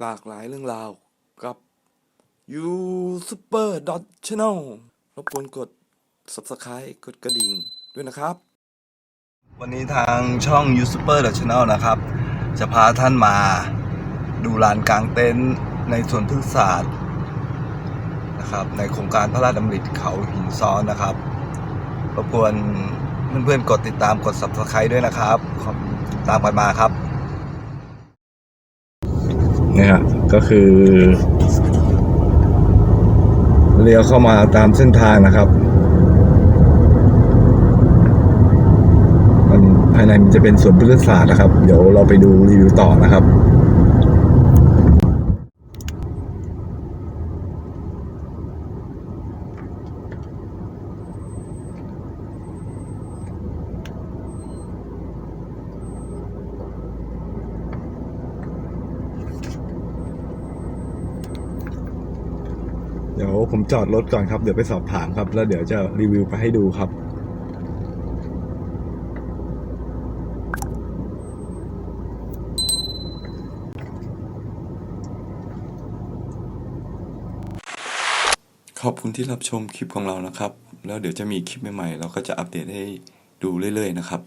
หลากหลายเรื่องราวกับ You Super Dot Channel รบกวนกด Subscribe กดกระดิ่งด้วยนะครับ วันนี้ทางช่อง You Super Dot Channel นะครับ จะพาท่านมาดูลานกลางเต็นท์ในสวนพฤกษศาสตร์นะครับ ในโครงการพระราชดำริเขาหินซ้อนนะครับรบกวนเพื่อนๆกดติดตามกด subscribe ด้วยนะครับขอบตามกันมาครับ เนี่ยก็คือ เลี้ยวเข้ามาตามเส้นทางนะครับ มันภายในมันจะเป็นสวนพฤกษศาสตร์นะครับ เดี๋ยวเราไปดูรีวิวต่อนะครับ ดี๋ยวผมจอดรถก่อนครับ เดี๋ยวไปสอบถามครับ แล้วเดี๋ยวจะรีวิวไปให้ดูครับ ขอบคุณที่รับชมคลิปของเรานะครับ แล้วเดี๋ยวจะมีคลิปใหม่ๆ เราก็จะอัปเดตให้ดูเรื่อยๆนะครับ